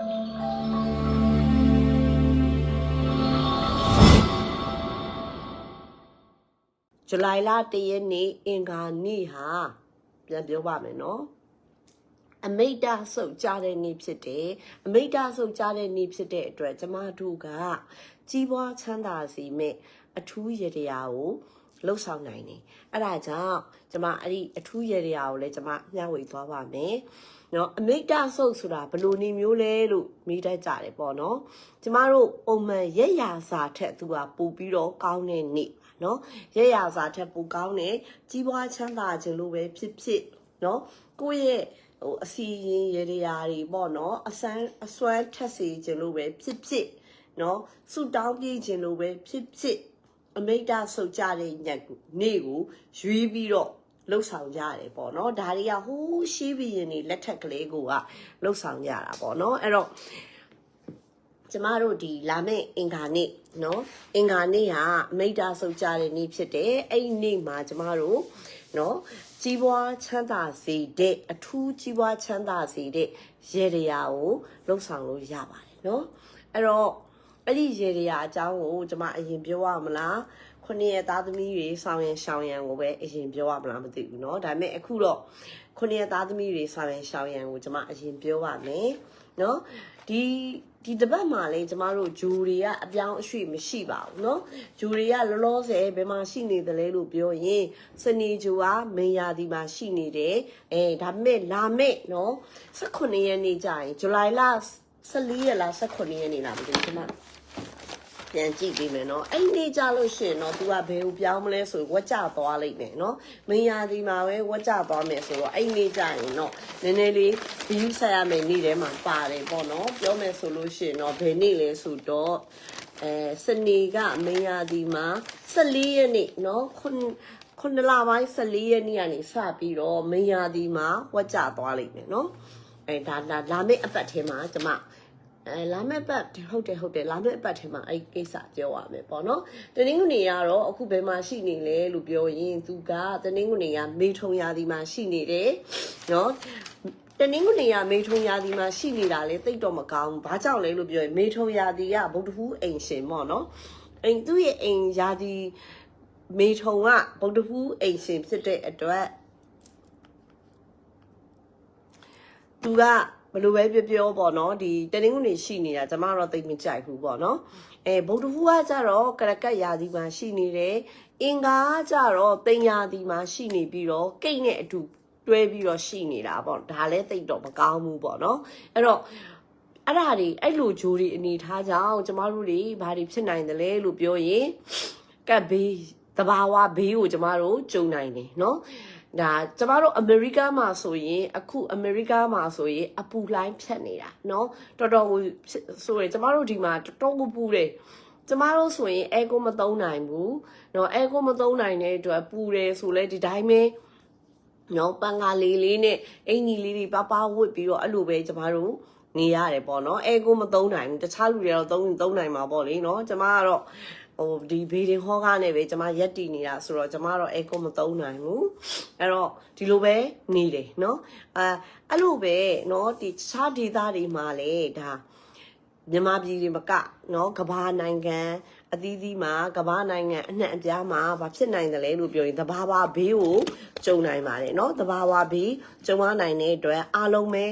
ဇူလိုင်လ၁ရက်နေ့အင်္ဂါနေ့ဟာပြန်ပြောပါမယ်နော်အမိတ်တဆုတ်ကြတဲ့နေ့ဖြစ်တယ်အမိတ်တဆုတ်ကြတဲ့နေ့ဖြစ်တဲ့အတွက်ကျမတို့ကကြီးပွားချမ်းသာစီမဲ့အထူးရတရားကို လှုပ်ဆောင်နိုင်တယ်အဲ့ဒါကြောင့်ကျမအဲ့ဒီအထူးရတရားကိုလည်းကျမမျှဝေသွားပါမယ်နော်အမိတ်တဆုတ်ဆိုတာဘယ်လိုနေမျိုးလဲလို့မိတတ်ကြတယ်ပေါ့နော်ကျမတို့ပုံမှန်ရက်ရာစာထက်သူကပို့ပြီးတော့ကောင်းတဲ့နေ့နော်ရက်ရာစာထက်ပိုကောင်းတဲ့ကြီးပွားချမ်းသာခြင်းလို့ပဲဖြစ်ဖြစ်နော်ကိုယ့်ရဲ့ဟိုအစီရင်ရေရာတွေပေါ့နော်အစမ်းအစွမ်းထက်စေခြင်းလို့ပဲဖြစ်ဖြစ်နော်ဆူတောင်းပြေးခြင်းလို့ပဲဖြစ်ဖြစ် အမိတ်တဆုတ်ကြတဲ့ညက်ကိုနေ့ကိုရွေးပြီးတော့လှုပ်ဆောင်ကြရတယ်ပေါ့နော်ဒါတွေကဟိုးရှိပြီးရင်นี่လက်ထက်ကလေးကိုကလှုပ်ဆောင်ကြတာပေါ့နော်အဲ့တော့ကျမတို့ဒီလာမယ့်အင်္ဂါနေ့နော်အင်္ဂါနေ့ဟာအမိတ်တဆုတ်ကြတဲ့နေ့ဖြစ်တယ်အဲ့ဒီနေ့မှာကျမတို့နော်ကြီးပွားချမ်းသာစေတဲ့အထူးကြီးပွားချမ်းသာစေတဲ့ရေတရားကိုလှုပ်ဆောင်လို့ရပါတယ်နော်အဲ့တော့ အဲ့ဒီရေတရားအကြောင်းကိုကျမအရင်ပြောရမလားခုနှစ်ရဲ့သားသမီးတွေဆောင်ရန်ရှောင်ရန်ကိုပဲအရင်ပြောရမလားမသိဘူးเนาะဒါပေမဲ့အခုတော့ခုနှစ်ရဲ့သားသမီးတွေဆောင်ရန်ရှောင်ရန်ကိုကျမအရင်ပြောပါမယ်เนาะဒီဒီတပတ်မှာလဲကျမတို့ဂျူတွေကအပြောင်းအရွှေ့မရှိပါဘူးเนาะဂျူတွေကလောလောဆယ်ဘယ်မှာရှိနေသလဲလို့ပြောရင်စနေဂျူကမင်ယာဒီမှာရှိနေတယ်အဲဒါပေမဲ့လာမဲ့เนาะ18ရက်နေ့ကျရင်ဇူလိုင်လ14ရက်လား18ရက်နေ့လားမသိဘူးကျမ ပြန်ကြည့်ပေးမယ်နော်အဲ့ဒီကြလို့ရှိရင်တော့ तू ကဘယ်ကိုပြောင်းမလဲဆိုဝက်ကြသွားလိမ့်မယ်နော်မင်းရာဒီမှာပဲဝက်ကြသွားမယ်ဆိုတော့အဲ့ဒီကြရင်တော့နည်းနည်းလေးဘယူးဆက်ရမယ်နေ့ထဲမှာပါတယ်ပေါ့နော်ပြောမယ်ဆိုလို့ရှိရင်တော့ဘယ်နေ့လဲဆိုတော့အဲစနေကမင်းရာဒီမှာ14ရက်နေ့နော်ခုခုနလပိုင်း14ရက်နေ့ကနေစပြီးတော့မင်းရာဒီမှာဝက်ကြသွားလိမ့်မယ်နော်အဲဒါလာလာမယ့်အပတ်ထဲမှာကျမ အဲလာမယ့်ပတ်ဟုတ်တယ်ဟုတ်တယ်လာမယ့်ပတ်ထဲမှာအဲ့ကိစ္စပြောရမယ်ပေါ့နော်တနင်္ဂနွေကတော့အခုဘယ်မှာရှိနေလဲလို့ပြောရင်သူကတနင်္ဂနွေကမေထုံရာသီမှာရှိနေတယ်နော်တနင်္ဂနွေကမေထုံရာသီမှာရှိနေတာလေတိတ်တော့မကောင်းဘူးဘာကြောင့်လဲလို့ပြောရင်မေထုံရာသီကဗုဒ္ဓဟူးအိမ်ရှင်ပေါ့နော်အိမ်သူ့ရဲ့အိမ်ရာသီမေထုံကဗုဒ္ဓဟူးအိမ်ရှင်ဖြစ်တဲ့အတွက်သူက ဘယ်လိုပဲပြောပြောပေါ့နော်ဒီတနင်္ဂနွေရှိနေတာကျမတော့သိပ်မကြိုက်ဘူးပေါ့နော်အဲဗုဒ္ဓဟူးကကြတော့ကရကတ်ရာသီမှာရှိနေတယ်အင်္ဂါကကြတော့တင်ရာသီမှာရှိနေပြီးတော့ကိတ်နဲ့အတူတွဲပြီးတော့ရှိနေတာပေါ့ဒါလည်းသိပ်တော့မကောင်းဘူးပေါ့နော်အဲ့တော့အဲ့ဒါတွေအဲ့လိုဂျိုးတွေအနေထားကြောင့်ကျမတို့တွေဘာတွေဖြစ်နိုင်တယ်လဲလို့ပြောရင်ကတ်ဘေးတဘာဝဘေးကိုကျမတို့ကြုံနိုင်တယ်နော် ဒါကျမတို့အမေရိကမှာဆိုရင်အခုအမေရိကမှာဆိုရင်အပူလိုင်းဖြတ်နေတာเนาะတော်တော်ကိုဆိုရင်ကျမတို့ဒီမှာတော်တော်ကိုပူတယ်ကျမတို့ဆိုရင်အဲကိုမသုံးနိုင်ဘူးเนาะအဲကိုမသုံးနိုင်တဲ့အတွက်ပူတယ်ဆိုလဲဒီတိုင်းပဲเนาะပန်ကားလေးလေးနဲ့အင်ကြီးလေးတွေပပဝတ်ပြီးတော့အဲ့လိုပဲကျမတို့နေရတယ်ပေါ့နော်အဲကိုမသုံးနိုင်ဘူးတခြားလူတွေတော့သုံးသုံးနိုင်မှာပေါ့လေနော်ကျမကတော့ ဟိုဒီဘေဒင်ဟောကားနဲ့ပဲကျမရက်တည်နေတာဆိုတော့ကျမတော့အဲကိုမသုံးနိုင်ဘူးအဲ့တော့ဒီလိုပဲနေတယ်နော်အဲအဲ့လိုပဲနော်ဒီတခြားဒေသတွေမှာလည်းဒါမြန်မာပြည်တွေမကနော်ကဘာနိုင်ငံအသီးသီးမှာကဘာနိုင်ငံအနှံ့အပြားမှာဘာဖြစ်နိုင်တယ်လဲလို့ပြောရင်တဘာဝဘေးကိုကြုံနိုင်ပါတယ်เนาะတဘာဝဘေးကြုံရနိုင်တဲ့အတွက်အားလုံးပဲ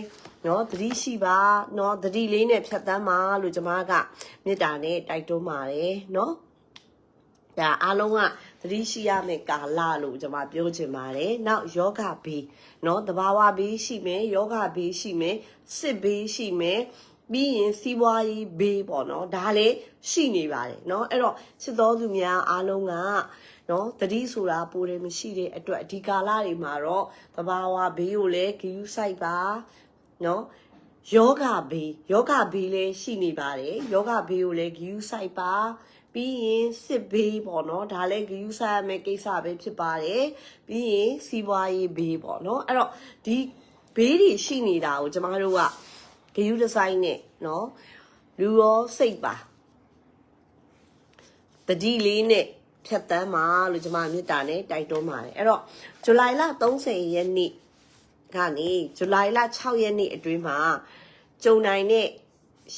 เนาะသတိရှိပါเนาะသတိလေးနဲ့ဖြတ်သန်းပါလို့ကျွန်မကမေတ္တာနဲ့တိုက်တွန်းပါတယ်เนาะ ဒါအားလုံးကသတိရှိရမယ့်ကာလလို့ကျွန်မပြောချင်ပါတယ်။နောက်ယောဂဘေးเนาะတဘာဝဘေးရှိမယ်ယောဂဘေးရှိမယ်စစ်ဘေးရှိမယ်ပြီးရင်စီးပွားရေးဘေးပေါ့နော်ဒါလည်းရှိနေပါတယ်เนาะအဲ့တော့စစ်တော်သူများအားလုံးကနော်တတိဆိုတာပိုတယ်မရှိတဲ့အတွက်ဒီကာလတွေမှာတော့တဘာဝဘေးကိုလည်းဂယူးဆိုင်ပါနော်ယောဂဘေးယောဂဘေးလည်းရှိနေပါတယ်ယောဂဘေးကိုလည်းဂယူးဆိုင်ပါ ပြီးရင်စစ်ဘေးပေါ့နော်ဒါလည်းဂယူးဆိုင်ရမယ့်ကိစ္စပဲဖြစ်ပါတယ်ပြီးရင်စီးပွားရေးဘေးပေါ့နော်အဲ့တော့ဒီဘေးတွေရှိနေတာကိုကျမတို့ကဂယူးဒီဇိုင်းနဲ့နော်လူရောစိတ်ပါတတိလေးနဲ့ဖြတ်တန်းပါလို့ကျမမေတ္တာနဲ့တိုက်တွန်းပါတယ်အဲ့တော့ဇူလိုင်လ30ရက်နေ့ကနေဇူလိုင်လ6ရက်နေ့အတွင်းမှာကျုံနိုင်တဲ့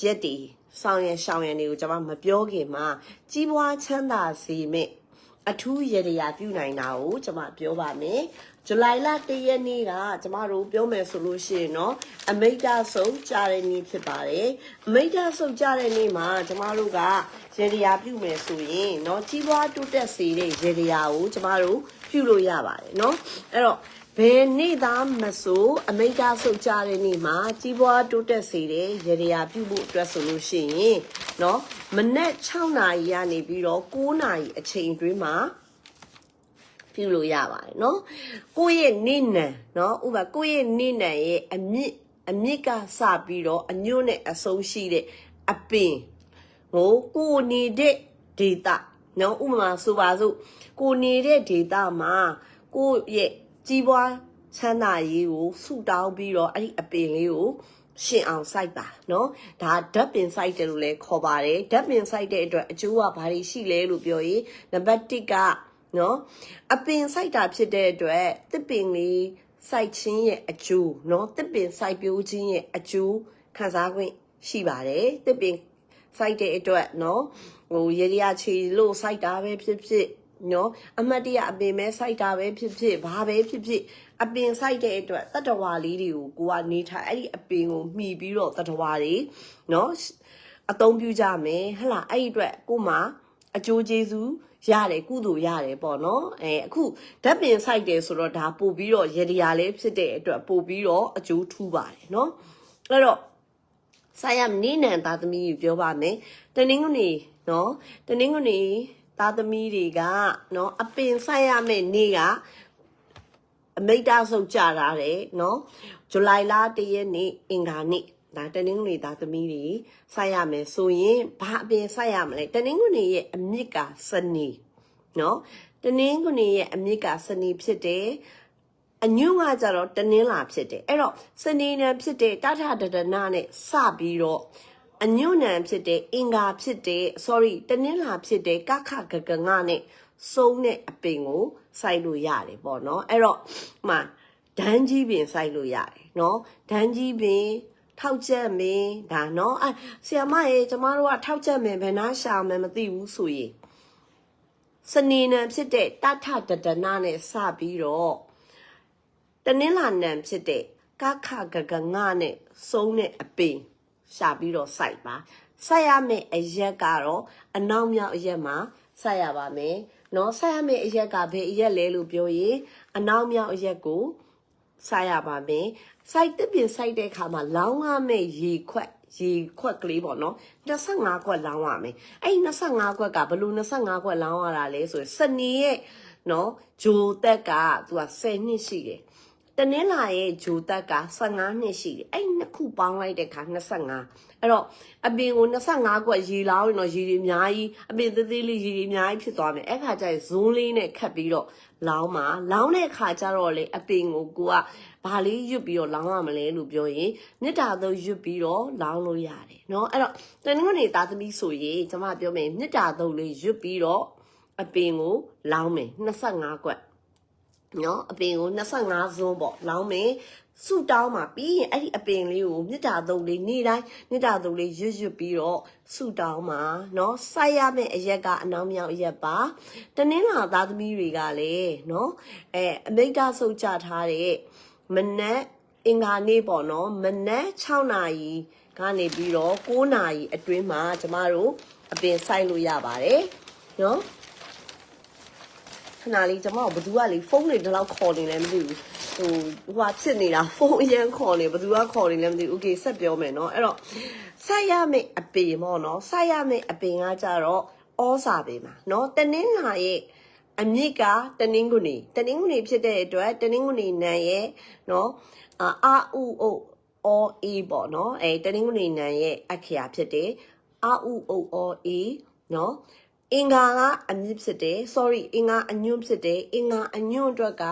ရက်တီ ဆောင်ရရှောင်းရတွေကိုကျွန်မမပြောခင်မှာကြီးပွားချမ်းသာစေမဲ့အထူးရရရာပြုနိုင်တာကိုကျွန်မပြောပါမယ်ဇူလိုင်လ၁ရက်နေ့ကကျွန်မတို့ပြောမယ်ဆိုလို့ရှိရင်เนาะအမိတ်တဆုံကြတဲ့နေ့ဖြစ်ပါတယ်အမိတ်တဆုံကြတဲ့နေ့မှာကျွန်မတို့ကရရရာပြုမယ်ဆိုရင်เนาะကြီးပွားတိုးတက်စေတဲ့ရရရာကိုကျွန်မတို့ပြုလို့ရပါတယ်เนาะအဲ့တော့ ဘယ်နေ့သားမဆိုအမိတ်တဆုတ်ကြတဲ့နေ့မှာကြီးပွားတိုးတက်စေတဲ့ရရရာပြုဖို့အတွက်ဆိုလို့ရှိရင်เนาะမနက်6နာရီကနေပြီးတော့9နာရီအချိန်အတွင်းမှာပြုလို့ရပါတယ်เนาะကိုယ့်ရဲ့နေ့နံเนาะဥပမာကိုယ့်ရဲ့နေ့နံရဲ့အမြင့်အမြင့်ကစပြီးတော့အညွန့်နဲ့အဆုံးရှိတဲ့အပင်ဟိုကိုယ်နေတဲ့ဒေတာเนาะဥပမာဆိုပါစို့ကိုနေတဲ့ဒေတာမှာကိုယ့်ရဲ့ ကြီးပွားချမ်းသာရေးကိုဆုတောင်းပြီးတော့အဲ့ဒီအပင်လေးကိုရှင်အောင်စိုက်ပါเนาะဒါဓာတ်ပင်စိုက်တယ်လို့လည်းခေါ်ပါတယ်ဓာတ်ပင်စိုက်တဲ့အတွက်အကျိုးကဘာတွေရှိလဲလို့ပြောရင်နံပါတ်1ကနော်အပင်စိုက်တာဖြစ်တဲ့အတွက်တစ်ပင်လေးစိုက်ခြင်းရဲ့အကျိုးနော်တစ်ပင်စိုက်ပျိုးခြင်းရဲ့အကျိုးခံစား권ရှိပါတယ်တစ်ပင်စိုက်တဲ့အတွက်နော်ဟိုရေရချီလို့စိုက်တာပဲဖြစ်ဖြစ် နော်အမတ်တရအပင်ပဲစိုက်တာပဲဖြစ်ဖြစ်ဘာပဲဖြစ်ဖြစ်အပင်စိုက်တဲ့အတွက်တတ္တဝါလေးတွေကိုကိုကနေထားအဲ့ဒီအပင်ကိုမှီပြီးတော့တတ္တဝါတွေနော်အသုံးပြုကြမယ်ဟလာအဲ့ဒီအတွက်ကိုမှအကျိုးကျေးဇူးရတယ်ကုသိုလ်ရတယ်ပေါ့နော်အဲအခုဓာတ်ပင်ဆိုင်တယ်ဆိုတော့ဒါပို့ပြီးတော့ရေဒီယာလေးဖြစ်တဲ့အတွက်ပို့ပြီးတော့အကျိုးထူးပါတယ်နော်အဲ့တော့ဆိုင်ရနေနံသားသမီးကိုပြောပါမယ်တနင်္ဂနွေနော်တနင်္ဂနွေ သားသမီးတွေကနော်အပင်ဆိုင်ရမယ့်နေ့ကအမိတ်တဆုပ်ကြတာတယ်နော်ဇူလိုင်လ၁ရက်နေ့အင်္ဂါနေ့ဒါတနင်္ဂနွေသားသမီးတွေစိုက်ရမယ်ဆိုရင်ဘာအပင်စိုက်ရမလဲတနင်္ဂနွေရဲ့အမြစ်ကစနေနော်တနင်္ဂနွေရဲ့အမြစ်ကစနေဖြစ်တယ်အညွန့်ကကြတော့တနင်္လာဖြစ်တယ်အဲ့တော့စနေနံဖြစ်တဲ့တထတဒနာနဲ့စပြီးတော့ အညွန့်နံဖြစ်တဲ့အင်္ဂါဖြစ်တဲ့ sorry တနင်္လာဖြစ်တဲ့ကခဂဂငါနဲ့စုံတဲ့အပင်ကိုစိုက်လို့ရတယ်ပေါ့နော်အဲ့တော့မှဒန်းကြီးပင်စိုက်လို့ရတယ်နော်ဒန်းကြီးပင်ထောက်ချက်မင်းဒါနော်အဲဆီယမရေကျမတို့ကထောက်ချက်မင်းဘယ်နာရှာမယ်မသိဘူးဆိုရင်စနေနံဖြစ်တဲ့တထတဒနာနဲ့စပြီးတော့တနင်္လာနံဖြစ်တဲ့ကခဂဂငါနဲ့စုံးတဲ့အပင် ရှာပြီးတော့စိုက်ပါစိုက်ရမယ့်အရက်ကတော့အနောက်မြောက်အရက်မှာစိုက်ရပါမယ်နော်စိုက်ရမယ့်အရက်ကဘယ်အရက်လဲလို့ပြောရင်အနောက်မြောက်အရက်ကိုစိုက်ရပါမယ်စိုက်တစ်ပင်စိုက်တဲ့အခါမှာလောင်းရမယ့်ရေခွက်ရေခွက်ကလေးပေါ့နော်25ခွက်လောင်းရမယ်အဲ့25ခွက်ကဘလို့25ခွက်လောင်းရတာလဲဆိုရင်စနေရဲ့နော်ဂျိုတက်ကသူက10နှစ်ရှိတယ် တနင်္လာရဲ့ဂျိုတက်က15နှစ်ရှိတယ်အဲ့နှစ်ခုပေါင်းလိုက်တဲ့အခါ25အဲ့တော့အပင်ကို25ခွက်ရေလောင်းရင်တော့ရေတွေအများကြီးအပင်သေးသေးလေးရေတွေအများကြီးဖြစ်သွားမယ်အဲ့ခါကျရင်ဇွန်းလေးနဲ့ခတ်ပြီးတော့လောင်းမှာလောင်းတဲ့အခါကျတော့လေအပင်ကိုကိုကဘာလေးရွတ်ပြီးတော့လောင်းရမလဲလို့ပြောရင်မေတ္တာသုံးရွတ်ပြီးတော့လောင်းလို့ရတယ်เนาะအဲ့တော့တနင်္ဂနွေသားသမီးဆိုရင်ကျွန်မပြောမယ်မေတ္တာသုံးလေးရွတ်ပြီးတော့အပင်ကိုလောင်းမယ်25ကွက် နော်အပင်ကို25ဇွန်းပေါ့လောင်းမယ်ဆူတောင်းမှာပြီးရင်အဲ့ဒီအပင်လေးကိုမြစ်တာသုံးလေးနေ့တိုင်းမြစ်တာသုံးလေးရွတ်ရွတ်ပြီးတော့ဆူတောင်းမှာเนาะစိုက်ရမယ့်အရက်ကအနောက်မြောက်အရက်ပါတနင်္လာသားသမီးတွေကလည်းเนาะအဲအမိတ်ကဆုတ်ကြထားတဲ့မနက်အင်္ဂါနေ့ပေါ့နော်မနက်6နာရီကနေပြီးတော့9နာရီအတွင်းမှာကျမတို့အပင်စိုက်လို့ရပါတယ်နော် ခဏလေးကျမတို့ဘသူကလေဖုန်းတွေဒီလောက်ခေါ်နေလဲမသိဘူးဟိုဟိုဖြစ်နေတာဖုန်းအရင်ခေါ်နေဘသူကခေါ်နေလဲမသိဘူးโอเคဆက်ပြောမယ်နော်အဲ့တော့စိုက်ရမယ့်အပင်ပေါ့နော်စိုက်ရမယ့်အပင်ကကြတော့ဩစာပင်ပါနော်တနင်္လာရဲ့အမြစ်ကတနင်္ဂနွေတနင်္ဂနွေဖြစ်တဲ့အတွက်တနင်္ဂနွေနံရဲ့နော်အာအာဥအိုအောအေပေါ့နော်အဲတနင်္ဂနွေနံရဲ့အခရာဖြစ်တယ်အာဥအိုအောအေနော် အင်္ဂါကအမြင့်ဖြစ်တယ် sorry အင်္ဂါအညွန့်ဖြစ်တယ်အင်္ဂါအညွန့်အတွက်က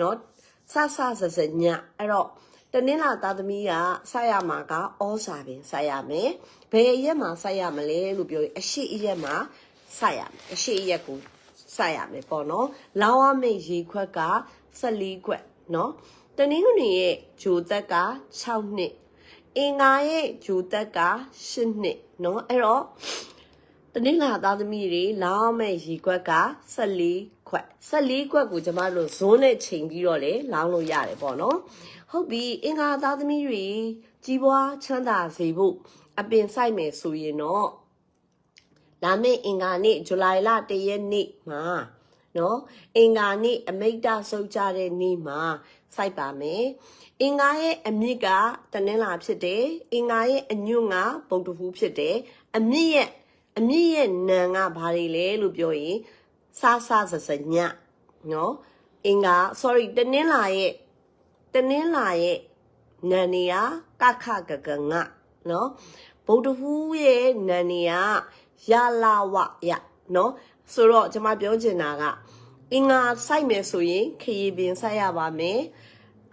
နော်ဆဆဆဆညအဲ့တော့တနင်္လာသားသမီးကဆက်ရမှာကဩစာပင်ဆက်ရမယ်ဘယ်ရက်မှာဆက်ရမလဲလို့ပြောရင်အရှိအရက်မှာဆက်ရမယ်အရှိအရက်ကိုဆက်ရမယ်ပေါ့နော်လောင်းရမယ့်ရေခွက်က14ခွက်နော်တနင်္ဂနွေရဲ့ဂျိုသက်က6နှစ်အင်္ဂါရဲ့ဂျိုသက်က8နှစ်နော်အဲ့တော့ တနင်္လာသားသမီးတွေလောင်းမဲ့ရီခွက်က14ခွက်14ခွက်ကိုကျမတို့ဇွန်းနဲ့ချိန်ပြီးတော့လေလောင်းလို့ရတယ်ပေါ့နော်ဟုတ်ပြီအင်္ဂါသားသမီးတွေကြီးပွားချမ်းသာစေဖို့အပင်ဆိုင်မယ်ဆိုရင်တော့လာမယ့်အင်္ဂါနေ့ဇူလိုင်လ1ရက်နေ့မှာနော်အင်္ဂါနေ့အမိတ်တဆုတ်ကြတဲ့နေ့မှာစိုက်ပါမယ်အင်္ဂါရဲ့အမြစ်ကတနင်္လာဖြစ်တယ်အင်္ဂါရဲ့အညွန့်ကဗုဒ္ဓဟူးဖြစ်တယ်အမြစ်ရဲ့ အမြစ်ရဲ့နံကဘာတွေလဲလို့ပြောရင်စစစစညနော်အင်္ဂါ sorry တနင်္လာရဲ့တနင်္လာရဲ့နံနေရကခကကငနော်ဗုဒ္ဓဟူးရဲ့နံနေရရလာဝရနော်ဆိုတော့ကျွန်မပြောချင်တာကအင်္ဂါစိုက်မယ်ဆိုရင်ခရီးပင်စိုက်ရပါမယ်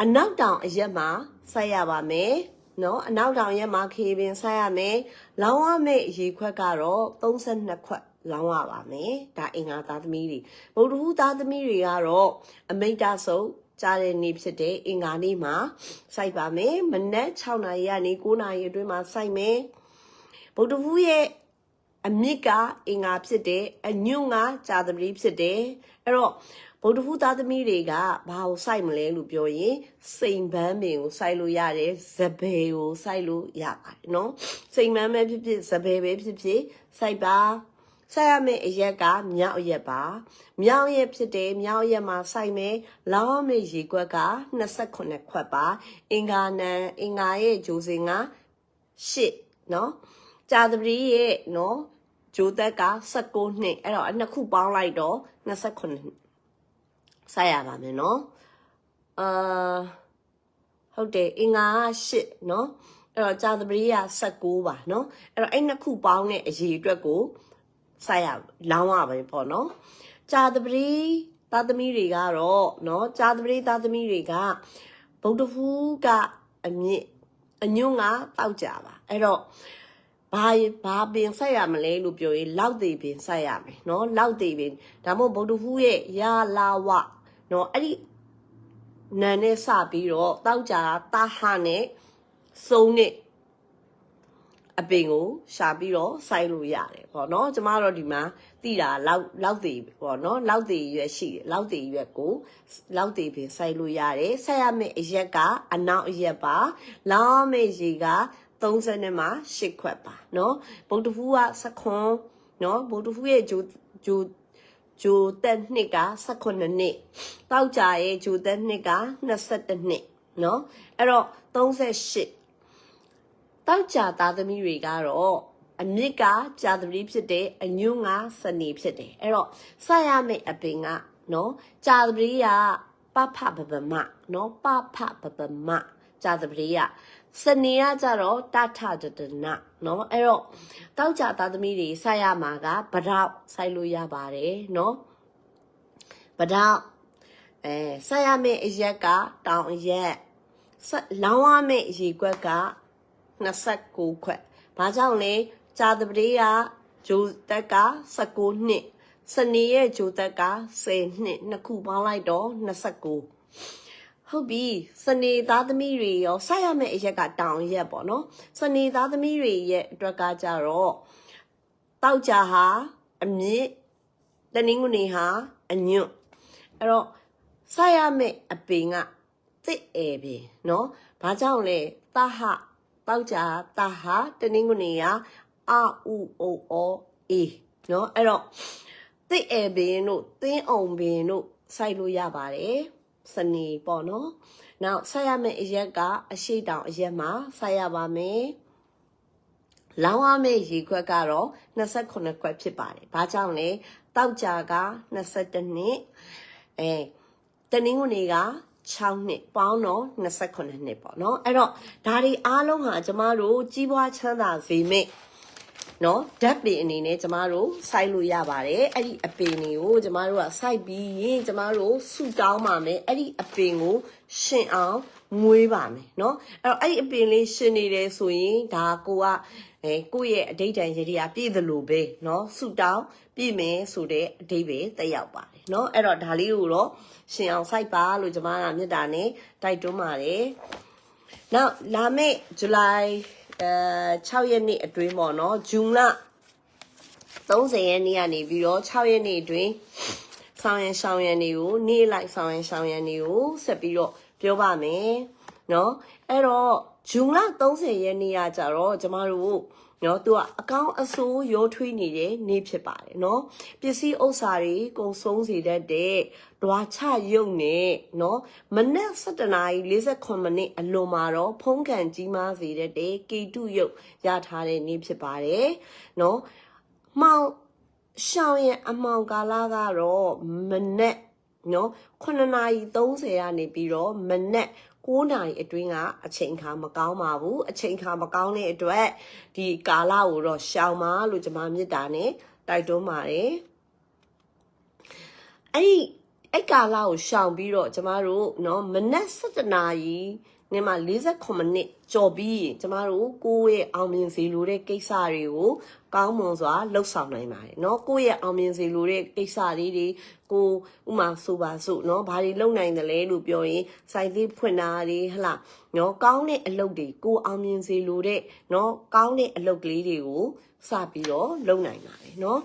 အနောက်တောင်အရက်မှာစိုက်ရပါမယ် နော်အနောက်တောင်ရက်မှာခရီးပင်စိုက်ရမယ်လောင်းရမယ့်ရေခွက်ကတော့32ခွက်လောင်းရပါမယ်ဒါအင်္ဂါသားသမီးတွေဗုဒ္ဓဟူးသားသမီးတွေကတော့အမိတ်တဆုပ်ကြားတဲ့နေ့ဖြစ်တဲ့အင်္ဂါနေ့မှာစိုက်ပါမယ်မနက်6နာရီကနေ9နာရီအတွင်းမှာစိုက်မယ်ဗုဒ္ဓဟူးရဲ့အမြစ်ကအင်္ဂါဖြစ်တယ်အညွန့်ကကြာသမီးဖြစ်တယ်အဲ့တော့ ဗုဒ္ဓဟူးသားသမီးတွေကဘာကိုစိုက်မလဲလို့ပြောရင်စိန်ပန်းပင်ကိုစိုက်လို့ရတယ်ဇဘယ်ကိုစိုက်လို့ရပါတယ်နော်စိန်ပန်းပဲဖြစ်ဖြစ်ဇဘယ်ပဲဖြစ်ဖြစ်စိုက်ပါစိုက်ရမယ့်အရက်ကမြောက်ရက်ပါမြောက်ရက်ဖြစ်တယ်မြောက်ရက်မှာစိုက်မယ်လောင်းမယ့်ရေခွက်က28ခွက်ပါအင်္ဂါနံအင်္ဂါရဲ့ဂျိုးစင်က8နော်ကြာသပတေးရဲ့နော်ဂျိုးသက်က16နှစ်အဲ့တော့အနှစ်ခုပေါင်းလိုက်တော့29 ဆက်ရပါမယ်နော်အာဟုတ်တယ်အင်္ဂါက8နော်အဲ့တော့ကြာသပတေးက16ပါနော်အဲ့တော့အဲ့နှစ်ခုပေါင်းတဲ့အရေအတွက်ကိုဆက်ရလောင်းရပဲပေါ့နော်ကြာသပတေးသားသမီးတွေကတော့နော်ကြာသပတေးသားသမီးတွေကဗုဒ္ဓဟူးကအမြင့်အညွန့်ကတောက်ကြပါအဲ့တော့ဘာဘာပင်ဆက်ရမလဲလို့ပြောရင်လောက်သေးပင်ဆက်ရမယ်နော်လောက်သေးပင်ဒါမို့ဗုဒ္ဓဟူးရဲ့ရာလာဝ နော်အဲ့ဒီနန်နဲ့စပြီးတော့တောက်ကြတာတာဟာနဲ့စုံနဲ့အပင်ကိုရှာပြီးတော့စိုက်လို့ရတယ်ပေါ့နော်ကျမတို့ဒီမှာတိတာလောက်လောက်သေးပေါ့နော်လောက်သေးရွက်ရှိတယ်လောက်သေးရွက်ကိုလောက်သေးပင်စိုက်လို့ရတယ်ဆက်ရမယ့်အရက်ကအနောက်အရက်ပါလောင်းမယ့်ရေက30နဲ့မှ8ခွက်ပါနော်ဗုဒ္ဓဖူးကစခွန်နော်ဗုဒ္ဓဖူးရဲ့ဂျိုဂျို ဂျိုတက်နှစ်က18နှစ်တောက်ကြရဲ့ဂျိုတက်နှစ်က22နှစ်เนาะအဲ့တော့38တောက်ကြသားသမီးတွေကတော့အမြစ်ကကြာသမီးဖြစ်တယ်အညွန့်ကစနေဖြစ်တယ်အဲ့တော့စရမယ့်အပင်ကနော်ကြာသမီးကပဖပပမနော်ပဖပပမကြာသမီးက စနေကကြတော့တထတတနာเนาะအဲ့တော့တောက်ကြသားသမီးတွေဆိုက်ရမှာကဗဒောက်ဆိုက်လို့ရပါတယ်เนาะဗဒောက်အဲဆိုက်ရမယ့်အရက်ကတောင်အရက်လောင်းရမယ့်အရေခွက်က29ခွက်ဘာကြောင့်လဲကြာတပတေးကဂျိုတက်က19နှစ်စနေရဲ့ဂျိုတက်က10နှစ်နှစ်ခုပေါင်းလိုက်တော့29 ဟုတ်ပြီစနေသားသမီးတွေရောဆက်ရမယ့်အရက်ကတောင်ရက်ပေါ့နော်စနေသားသမီးတွေရဲ့အတွက်ကကြတော့တောက်ကြဟာအမြင့်တနင်္ဂနွေဟာအညွန့်အဲ့တော့ဆက်ရမယ့်အပင်ကတစ်ဧပြီနော်ဘာကြောင့်လဲတဟတောက်ကြတဟတနင်္ဂနွေကအဥအိုအောအေနော်အဲ့တော့တစ်ဧပင်တို့တင်းအောင်ပင်တို့စိုက်လို့ရပါတယ် စနေပေါ့နော်။နောက်ဆက်ရမယ့်အရက်ကအရှိတောင်အရက်မှာဆက်ရပါမယ်။လောင်းရမယ့်ရေခွက်ကတော့28ခွက်ဖြစ်ပါတယ်။ဘာကြောင့်လဲ။တောက်ကြက22နှစ်အဲတနင်္ဂနွေက6နှစ်ပေါင်းတော့28နှစ်ပေါ့နော်အဲ့တော့ဒါတွေအားလုံးဟာကျမတို့ကြီးပွားချမ်းသာစေမယ့် နော်ဓာတ်ပင်အနေနဲ့ကျမတို့စိုက်လို့ရပါတယ်အဲ့ဒီအပင်တွေကိုကျမတို့ကစိုက်ပြီးရင်ကျမတို့ဆူတောင်းပါမယ်အဲ့ဒီအပင်ကိုရှင်အောင်မွေးပါမယ်เนาะအဲ့တော့အဲ့ဒီအပင်လေးရှင်နေတယ်ဆိုရင်ဒါကိုကအဲကိုယ့်ရဲ့အဋိဌံရည်ရပြည့်သလိုပဲเนาะဆူတောင်းပြည့်မယ်ဆိုတဲ့အဓိပ္ပာယ်တက်ရောက်ပါတယ်เนาะအဲ့တော့ဒါလေးကိုတော့ရှင်အောင်စိုက်ပါလို့ကျမကမြတ်တာနဲ့တိုက်တွန်းပါတယ် နောက်လာမယ့်ဇူလိုင် အဲ6ရက်နေ့အတွင်းပေါ့နော်ဂျွန်လ30ရက်နေ့ကနေပြီးတော့6ရက်နေ့အတွင်းဆောင်ရန်ရှောင်းရန်တွေကိုနေ့လိုက်ဆောင်ရန်ရှောင်းရန်တွေကိုဆက်ပြီးတော့ပြောပါမယ်เนาะအဲ့တော့ဂျွန်လ30ရက်နေ့ကကြတော့ကျမတို့ နော်သူကအကောင်းအဆိုးရိုးထွေးနေတဲ့နေ့ဖြစ်ပါတယ်နော်ပစ္စည်းဥစ္စာတွေကုန်ဆုံးစေတတ်တဲ့ဓွာချရုပ်နဲ့နော်မနက်7:48မိနစ်အလွန်မှာတော့ဖုံးကန်ကြီးမားစေတတ်တဲ့ကေတုရုပ်ရထားတဲ့နေ့ဖြစ်ပါတယ်နော်မှောင်ရှောင်းရဲ့အမောင်ကာလကတော့မနက်နော်9:30ကနေပြီးတော့မနက် 9နာရီအတွင်းကအချိန်ခါမကောင်းပါဘူးအချိန်ခါမကောင်းတဲ့အတွက်ဒီကာလကိုတော့ရှောင်ပါလို့ကျွန်မမြစ်တာနဲ့တိုက်တွန်းပါတယ်အဲ့ဒီအဲ့ကာလကိုရှောင်ပြီးတော့ကျမတို့เนาะမနက်7နာရီ နဲ့မှ48မိနစ်ကြော်ပြီးကျမတို့ကိုယ့်ရဲ့အောင်မြင်စေလိုတဲ့ကိစ္စတွေကိုကောင်းမွန်စွာလှုပ်ဆောင်နိုင်ပါတယ်เนาะကိုယ့်ရဲ့အောင်မြင်စေလိုတဲ့ကိစ္စလေးတွေကိုဥမာဆိုပါစို့เนาะဘာတွေလုပ်နိုင်တယ်လဲလို့ပြောရင်စိုက်သေးဖွင့်တာတွေဟလားเนาะကောင်းတဲ့အလုပ်တွေကိုအောင်မြင်စေလိုတဲ့เนาะကောင်းတဲ့အလုပ်ကလေးတွေကိုစပြီးတော့လုပ်နိုင်ပါတယ်เนาะ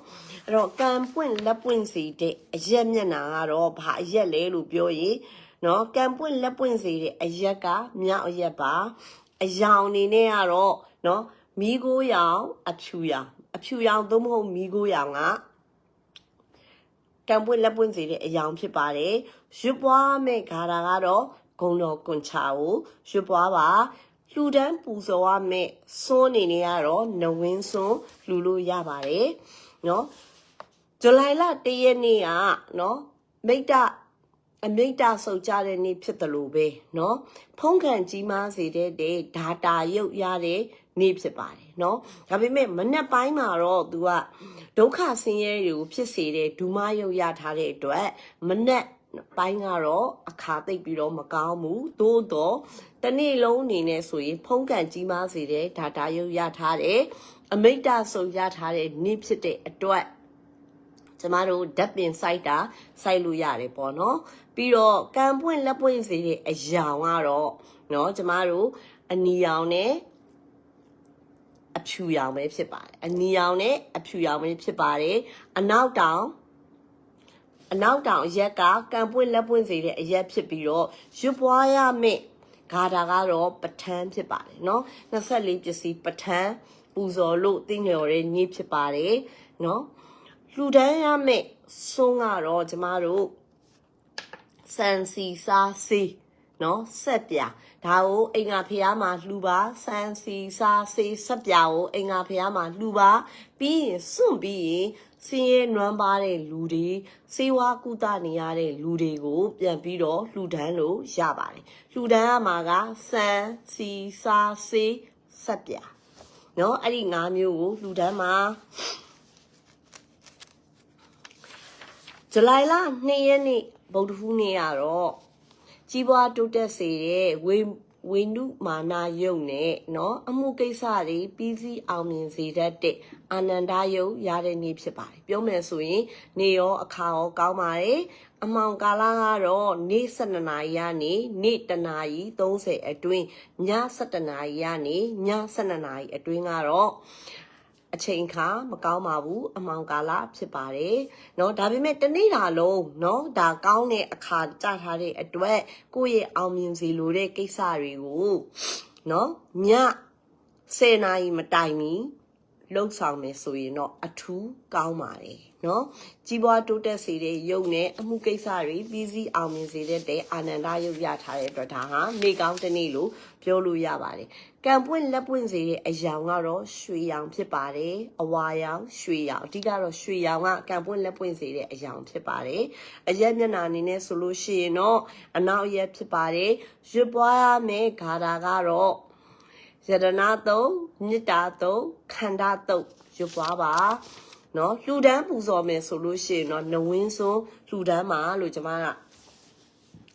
အဲ့တော့ကံပွင့်လက်ပွင့်စီတဲ့အရက်မျက်နာကတော့ဘာအရက်လဲလို့ပြောရင် နော်ကံပွင့်လက်ပွင့်စေတဲ့အရက်ကမြောက်အရက်ပါအယောင်အနေနဲ့ကတော့နော်မီးကိုရောင်အဖြူရောင်အဖြူရောင်သို့မဟုတ်မီးကိုရောင်ကကံပွင့်လက်ပွင့်စေတဲ့အယောင်ဖြစ်ပါတယ်ရွပွားမဲ့ဂါရာကတော့ဂုံတော်ကွန်ချာကိုရွပွားပါလှူဒန်းပူဇော်ရမယ့်စွန်းအနေနဲ့ကတော့နဝင်းစွန်းလှူလို့ရပါတယ်နော်ဇူလိုင်လ၁ရက်နေ့ကနော်မိတ်တ အမိတ်တဆုပ်ကြတဲ့နေ့ဖြစ်တယ်လို့ပဲเนาะဖုံးကန်ကြီးမားစေတဲ့ဓာတာရုပ်ရတဲ့နေ့ဖြစ်ပါတယ်เนาะဒါပေမဲ့မနက်ပိုင်းမှာတော့ तू ကဒုက္ခဆင်းရဲတွေကိုဖြစ်စေတဲ့ဒူမရုပ်ရထားတဲ့အတွက်မနက်ပိုင်းကတော့အခါသိပ်ပြီးတော့မကောင်းဘူးသို့တော့တနေ့လုံးအနေနဲ့ဆိုရင်ဖုံးကန်ကြီးမားစေတဲ့ဓာတာရုပ်ရထားတယ်အမိတ်တဆုပ်ရထားတဲ့နေ့ဖြစ်တဲ့အတွက် ကျမတို့ဓာတ်ပင်စိုက်တာစိုက်လို့ရတယ်ပေါ့နော်ပြီးတော့ကံပွင့်လက်ပွင့်စေတဲ့အယောင်ကတော့เนาะကျမတို့အနီရောင်နဲ့အဖြူရောင်ပဲဖြစ်ပါတယ်အနီရောင်နဲ့အဖြူရောင်ပဲဖြစ်ပါတယ်အနောက်တောင်အနောက်တောင်အရက်ကကံပွင့်လက်ပွင့်စေတဲ့အရက်ဖြစ်ပြီးတော့ရွပွားရမယ့်ဂါတာကတော့ပထန်းဖြစ်ပါတယ်เนาะ24ပစ္စည်းပထန်းပူဇော်လို့သိညော်တဲ့ညဖြစ်ပါတယ်เนาะ လှူဒန်းရမယ့်စွန်းကတော့ကျမတို့စံစီစားစေးနော်ဆက်ပြဒါကိုအင်္ဂါဖျားမှာလှူပါစံစီစားစေးဆက်ပြကိုအင်္ဂါဖျားမှာလှူပါပြီးရင်စွန့်ပြီးရင်စင်းရဲနွမ်းပါတဲ့လူတွေစေဝါကုသနေရတဲ့လူတွေကို ပြန်ပြီးတော့လှူဒန်းလို့ရပါတယ်လှူဒန်းရမှာကစံစီစားစေးဆက်ပြနော်အဲ့ဒီ၅မျိုးကိုလှူဒန်းမှာ ဇူလိုင်လ2ရက်နေ့ဗုဒ္ဓဟူးနေ့ကတော့ကြီးပွားတိုးတက်စေတဲ့ဝေဝိနုမာနာယုတ်နဲ့เนาะအမှုကိစ္စတွေပြီးစီးအောင်မြင်စေတတ်တဲ့အာနန္ဒယုတ်ရတဲ့နေ့ဖြစ်ပါတယ်ပြောမယ်ဆိုရင်နေရောအခါရောကောင်းပါတယ်အမောင်ကာလကတော့နေ့7နာရီကနေနေ့တနာရီ30အတွင်းည7နာရီကနေည7နာရီအတွင်းကတော့ အချိန်ခါမကောင်းပါဘူးအမောင်ကာလဖြစ်ပါတယ်เนาะဒါပေမဲ့တနေ့တာလုံးเนาะဒါကောင်းတဲ့အခါကြထားတဲ့အတွက်ကိုယ့်ရဲ့အောင်မြင်စီလိုတဲ့ကိစ္စတွေကိုเนาะည10နာရီမတိုင်မီ လှုပ်ဆောင်မယ်ဆိုရင်တော့အထူးကောင်းပါတယ်เนาะကြီးပွားတိုးတက်စေတဲ့ယုံနဲ့အမှုကိစ္စတွေပြီးစီးအောင်မြင်စေတဲ့အာနန္ဒယုတ်ရထားတဲ့အတွက်ဒါဟာနေကောင်းတစ်နေ့လို့ပြောလို့ရပါတယ်ကံပွင့်လက်ပွင့်စေတဲ့အယောင်ကတော့ရွှေရောင်ဖြစ်ပါတယ်အဝါရောင်ရွှေရောင်အဓိကတော့ရွှေရောင်ကကံပွင့်လက်ပွင့်စေတဲ့အယောင်ဖြစ်ပါတယ်အရက်မျက်နှာအနေနဲ့ဆိုလို့ရှိရင်တော့အနောက်ရက်ဖြစ်ပါတယ်ရွပွားရမယ့်ဂါတာကတော့ ယရနာတုံမေတ္တာတုံခန္ဓာတုံရွပွားပါနော်လှူဒန်းပူဇော်မယ်ဆိုလို့ရှိရင်တော့နဝင်းစွန်းလှူဒန်းမှာလို့ကျွန်မက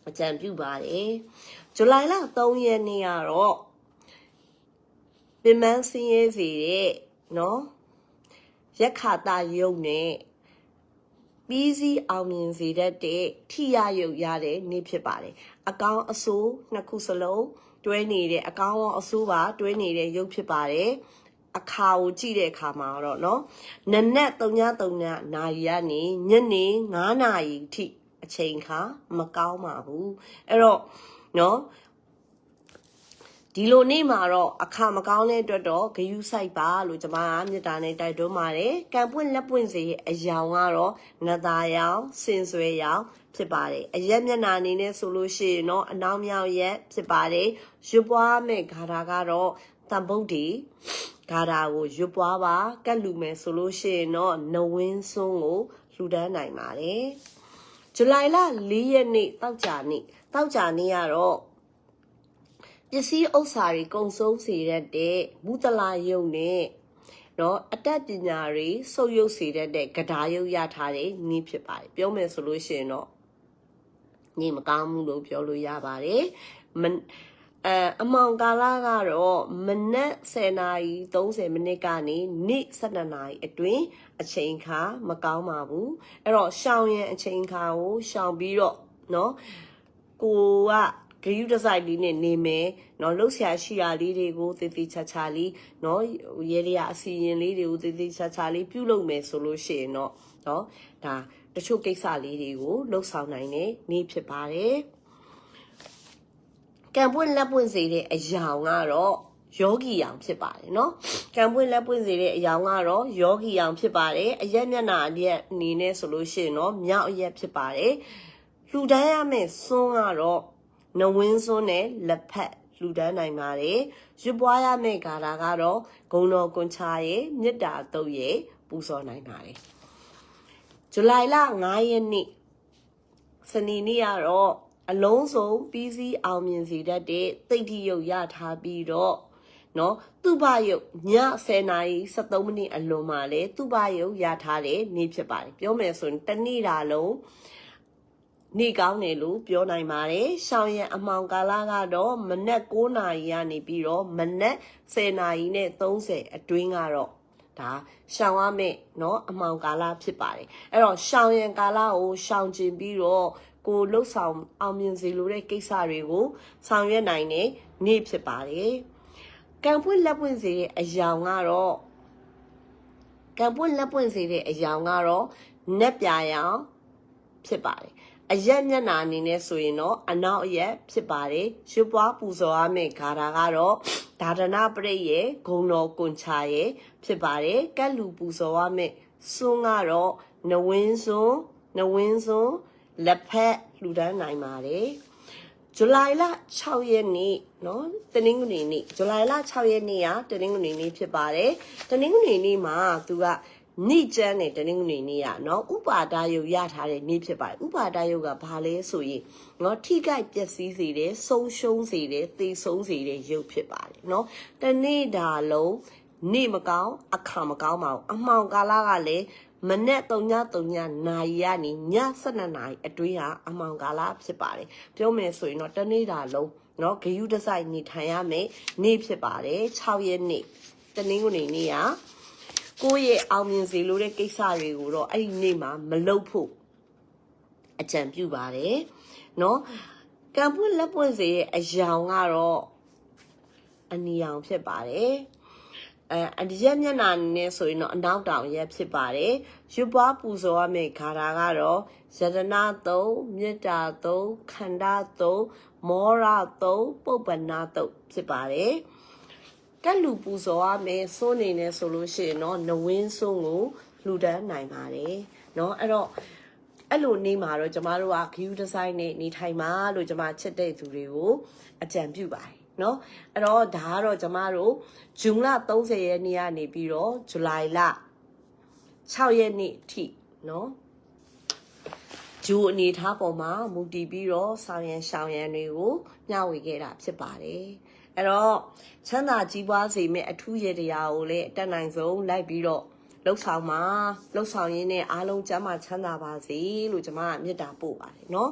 အကြံပြုပါတယ်ဇူလိုင်လ3ရက်နေ့ကတော့ပင်မဆင်းရဲစေတဲ့နော်ရက်ခါတာယုံနဲ့ပြီးစီးအောင်မြင်စေတတ်တဲ့ထိရယုတ်ရတဲ့နေ့ဖြစ်ပါတယ်အကောင်းအဆိုးနှစ်ခုစလုံး တွဲနေတဲ့အကောင်းရောအဆိုးပါတွဲနေတဲ့ရုပ်ဖြစ်ပါတယ်အခါကိုကြည့်တဲ့အခါမှာတော့เนาะနနက်3:30နာရီကနေညနေ9နာရီထိအချိန်ခါမကောင်းပါဘူးအဲ့တော့เนาะ ဒီလိုနေ့မှာတော့အခါမကောင်းတဲ့အတွက်တော့ဂယုစိုက်ပါလို့ကျွန်မကမေတ္တာနဲ့တိုက်တွန်းပါတယ်။ကံပွင့်လက်ပွင့်စေအယောင်ကတော့နသားယောင်စင်ဆွဲယောင်ဖြစ်ပါတယ်။အရက်မျက်နှာအနေနဲ့ဆိုလို့ရှိရင်တော့အနောက်မြောက်ရက်ဖြစ်ပါတယ်။ရွပွားမဲ့ဂါထာကတော့တန်ဗုဒ္ဓီဂါထာကိုရွပွားပါကတ်လူမယ်ဆိုလို့ရှိရင်တော့နဝင်းစွန်းကိုလှူဒန်းနိုင်ပါတယ်။ဇူလိုင်လ၄ရက်နေ့တောက်ကြနေ့တောက်ကြနေ့ကတော့ ပစ္စည်းဥစ္စာတွေကုံဆုံးစေတတ်တဲ့မူတလာယုံနဲ့နော်အတတ်ပညာတွေစုပ်ယုပ်စေတတ်တဲ့ကဒါယုတ်ရထားတဲ့နည်းဖြစ်ပါတယ်ပြောမယ်ဆိုလို့ရှိရင်တော့ညီမကောင်းဘူးလို့ပြောလို့ရပါတယ်မအဲအမောင်ကာလကတော့မနက်10နာရီ30မိနစ်ကနေနေ့12နာရီအတွင်းအချိန်ခါမကောင်းပါဘူးအဲ့တော့ရှောင်းရင်အချိန်ခါကိုရှောင်းပြီးတော့เนาะကိုက ဂရုတစိုက်လေးနဲ့နေမယ်เนาะလှုပ်ရှားရှိရာလေးတွေကိုတည်တည်ချာချာလေးเนาะရေရအစီရင်လေးတွေကိုတည်တည်ချာချာလေးပြုလုပ်မယ်ဆိုလို့ရှိရင်တော့เนาะဒါတချို့ကိစ္စလေးတွေကိုလှုပ်ဆောင်နိုင်တဲ့နေ့ဖြစ်ပါတယ်ကံပွင့်လက်ပွင့်စေတဲ့အယောင်ကတော့ယောဂီရောင်ဖြစ်ပါတယ်เนาะကံပွင့်လက်ပွင့်စေတဲ့အယောင်ကတော့ယောဂီရောင်ဖြစ်ပါတယ်အရက်မျက်နှာအရက်အနေနဲ့ဆိုလို့ရှိရင်တော့မြောက်အရက်ဖြစ်ပါတယ်လှူဒန်းရမယ့်စွန်းကတော့ နဝင်းစွန်းနဲ့လက်ဖက်လှူဒန်းနိုင်ပါတယ်ရွပွားရမယ့်ဂါထာကတော့ဂုံတော်ကွန်ချာရဲ့မေတ္တာတုတ်ရဲ့ပူဇော်နိုင်ပါတယ်ဇူလိုင်လ9ရက်နေ့စနေနေ့ကတော့အလုံးစုံပြီးစီးအောင်မြင်စေတတ်တဲ့တိတ်တိရုပ်ရထားပြီးတော့နော်သူ့ဘရုပ်ည10နာရီ73မိနစ်အလွန်မှာလဲသူ့ဘရုပ်ရထားတဲ့နေ့ဖြစ်ပါတယ်ပြောမယ်ဆိုရင်တနေ့တာလုံး နေကောင်းတယ်လို့ပြောနိုင်ပါတယ်။ရှောင်းရံအမောင်ကာလကတော့မနက်9နာရီကနေပြီးတော့မနက်10နာရီနဲ့30အတွင်းကတော့ဒါရှောင်းရမယ်เนาะအမောင်ကာလဖြစ်ပါတယ်။အဲ့တော့ရှောင်းရံကာလကိုရှောင်းကျင်ပြီးတော့ကိုလှုပ်ဆောင်အောင်မြင်စေလိုတဲ့ကိစ္စတွေကိုဆောင်ရွက်နိုင်တဲ့နေ့ဖြစ်ပါတယ်။ကံပွင့်လက်ပွင့်စေတဲ့အယောင်ကတော့ကံပွင့်လက်ပွင့်စေတဲ့အယောင်ကတော့နက်ပြာရောင်ဖြစ်ပါတယ် အရက်မျက်နှာအနေနဲ့ဆိုရင်တော့အနောက်အရက်ဖြစ်ပါတယ်ရွှေပွားပူဇော်ရမယ့်ဂါထာကတော့ဒါဒနာပရိရဲ့ဂုံတော်ကွန်ချာရဲ့ဖြစ်ပါတယ်ကက်လူပူဇော်ရမယ့်စွန်းကတော့နဝင်းစွန်းနဝင်းစွန်းလက်ဖက်လှူဒန်းနိုင်ပါတယ်ဇူလိုင်လ6ရက်နေ့เนาะတနင်္ဂနွေနေ့ဇူလိုင်လ6ရက်နေ့ကတနင်္ဂနွေနေ့ဖြစ်ပါတယ်တနင်္ဂနွေနေ့မှာသူက နိကျမ်းနဲ့တနင်္ဂနွေနေ့ကနော်ဥပါဒယုတ်ရထားတဲ့နေ့ဖြစ်ပါတယ်ဥပါဒယုတ်ကဘာလဲဆိုရင်နော်ထိခိုက်ပျက်စီးစေတယ်ဆုံးရှုံးစေတယ်သေဆုံးစေတဲ့ယုတ်ဖြစ်ပါတယ်နော်တနေ့တာလုံးနေ့မကောင်းအခါမကောင်းပါဘူးအမှောင်ကာလကလည်းမနေ့3ည3ညနာရီကနေည12နာရီအတွင်းဟာအမှောင်ကာလဖြစ်ပါတယ်ပြောမယ်ဆိုရင်တော့တနေ့တာလုံးနော်ဂယုတစိုက်နေထိုင်ရမယ်နေ့ဖြစ်ပါတယ်6ရက်နေ့တနင်္ဂနွေနေ့က ကိုယ့်ရဲ့အောင်မြင်စေလိုတဲ့ကိစ္စတွေကိုတော့အဲ့ဒီနေ့မှာမလုပ်ဖို့အကြံပြုပါတယ်နော်ကံပွင့်လက်ပွင့်စေရဲ့အယောင်ကတော့အနီအောင်ဖြစ်ပါတယ်အဲအဒီရက်မျက်နှာနဲ့ဆိုရင်တော့အနောက်တောင်ရက်ဖြစ်ပါတယ်ရွပွားပူဇော်ရမယ့်ဂါထာကတော့ယတနာ3မေတ္တာ3ခန္ဓာ3မောရ3ပုပ္ပနာ3ဖြစ်ပါတယ်။ ကက်လူပူဇော်ရမယ်စိုးနေနေဆိုလို့ရှိရင်တော့နဝင်းစိုးကိုလှူဒန်းနိုင်ပါတယ်เนาะအဲ့တော့အဲ့လိုနေမှာတော့ကျမတို့က view design နဲ့နေထိုင်မှာလို့ကျမချစ်တဲ့သူတွေကိုအကြံပြုပါတယ်เนาะအဲ့တော့ဒါကတော့ကျမတို့ဇွန်လ30ရက်နေ့ကနေပြီးတော့ဇူလိုင်လ6ရက်နေ့အထိเนาะဂျူအနေထားပေါ်မှာမူတည်ပြီးတော့ဆောင်ရန်ရှောင်ရန်တွေကိုမျှဝေခဲ့တာဖြစ်ပါတယ် အဲ့တော့ချမ်းသာကြီးပွားစေမယ့်အထူးရတရားကိုလည်းအတက်နိုင်ဆုံးလိုက်ပြီးတော့လှုပ်ဆောင်ပါလှုပ်ဆောင်ရင်းနဲ့အားလုံးကျမ်းမာချမ်းသာပါစေလို့ကျွန်မကမေတ္တာပို့ပါတယ်เนาะ